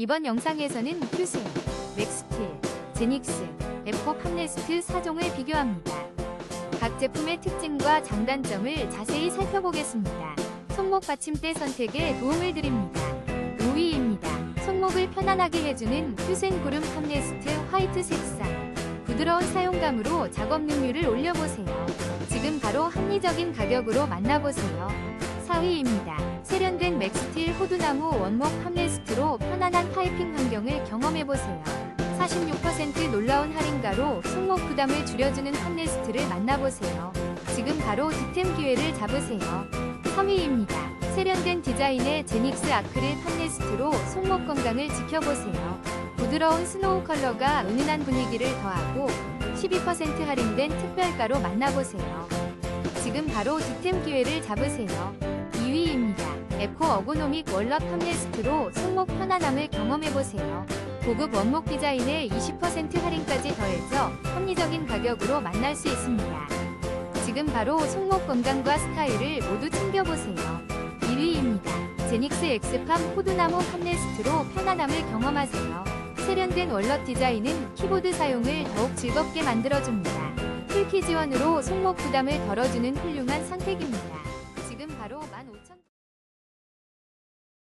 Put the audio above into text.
이번 영상에서는 큐세, 맥스틸, 제닉스, 에코 팜레스트 4종을 비교합니다. 각 제품의 특징과 장단점을 자세히 살펴보겠습니다. 손목 받침대 선택에 도움을 드립니다. 5위입니다. 손목을 편안하게 해주는 큐센 구름 팜레스트 화이트 색상. 부드러운 사용감으로 작업 능률을 올려보세요. 지금 바로 합리적인 가격으로 만나보세요. 4위입니다. 세련된 맥스틸 호두나무 원목 팜레스트로 편안한 파이핑 환경을 경험해보세요. 46% 놀라운 할인가로 손목 부담을 줄여주는 팜레스트를 만나보세요. 지금 바로 득템 기회를 잡으세요. 3위입니다. 세련된 디자인의 제닉스 아크릴 팜레스트로 손목 건강을 지켜보세요. 부드러운 스노우 컬러가 은은한 분위기를 더하고 12% 할인된 특별가로 만나보세요. 지금 바로 득템 기회를 잡으세요. 2위입니다. 에코 어고노믹 월넛 팜레스트로 손목 편안함을 경험해보세요. 고급 원목 디자인에 20% 할인까지 더해져 합리적인 가격으로 만날 수 있습니다. 지금 바로 손목 건강과 스타일을 모두 챙겨보세요. 1위입니다. 제닉스 엑스팜 호두나무 팜레스트로 편안함을 경험하세요. 세련된 월넛 디자인은 키보드 사용을 더욱 즐겁게 만들어줍니다. 풀키 지원으로 손목 부담을 덜어주는 훌륭한 선택입니다.